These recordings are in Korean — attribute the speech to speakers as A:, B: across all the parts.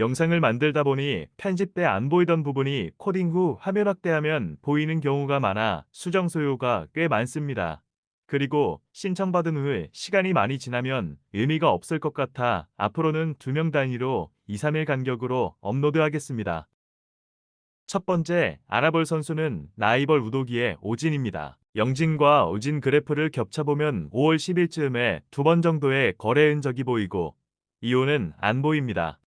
A: 영상을 만들다 보니 편집 때 안 보이던 부분이 코딩 후 화면 확대하면 보이는 경우가 많아 수정 소요가 꽤 많습니다. 그리고 신청받은 후에 시간이 많이 지나면 의미가 없을 것 같아 앞으로는 두명 단위로 2, 3일 간격으로 업로드하겠습니다. 첫 번째 알아볼 선수는 나이벌 우도기의 오진입니다. 영진과 오진 그래프를 겹쳐보면 5월 10일쯤에 두 번 정도의 거래 흔적이 보이고 이호는 안 보입니다.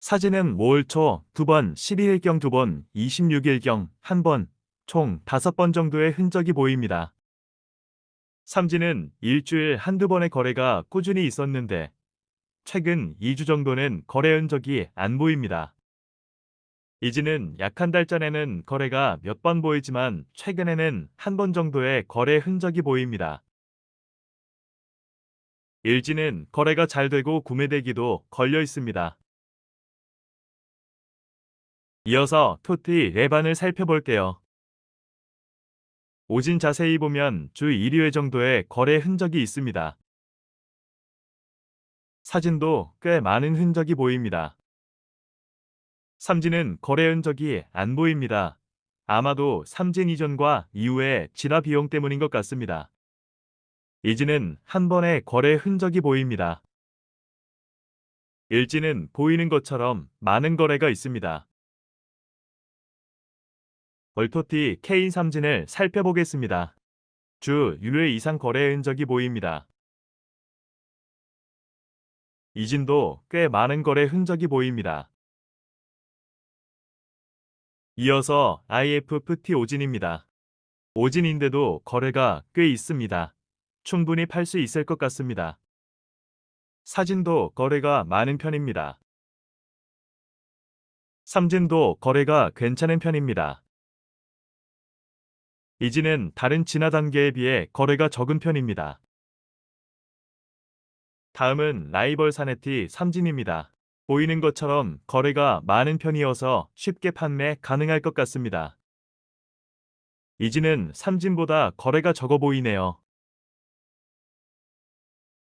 A: 사진은 5월 초 두 번, 12일경 두 번, 26일경 한 번, 총 다섯 번 정도의 흔적이 보입니다. 삼진은 일주일 한두 번의 거래가 꾸준히 있었는데 최근 2주 정도는 거래 흔적이 안 보입니다. 이지는 약 한 달 전에는 거래가 몇 번 보이지만 최근에는 한 번 정도의 거래 흔적이 보입니다. 일지는 거래가 잘 되고 구매되기도 걸려 있습니다. 이어서 토티 레반을 살펴볼게요. 오진 자세히 보면 주 1회 정도의 거래 흔적이 있습니다. 사진도 꽤 많은 흔적이 보입니다. 삼진은 거래 흔적이 안 보입니다. 아마도 삼진 이전과 이후의 진화 비용 때문인 것 같습니다. 이지는 한 번의 거래 흔적이 보입니다. 일지는 보이는 것처럼 많은 거래가 있습니다. 얼토티 K 삼진을 살펴보겠습니다. 주 1회 이상 거래 흔적이 보입니다. 이진도 꽤 많은 거래 흔적이 보입니다. 이어서 IFFT 오진입니다. 오진인데도 거래가 꽤 있습니다. 충분히 팔 수 있을 것 같습니다. 사진도 거래가 많은 편입니다. 삼진도 거래가 괜찮은 편입니다. 이진은 다른 진화 단계에 비해 거래가 적은 편입니다. 다음은 라이벌 사네티 삼진입니다. 보이는 것처럼 거래가 많은 편이어서 쉽게 판매 가능할 것 같습니다. 이진은 삼진보다 거래가 적어 보이네요.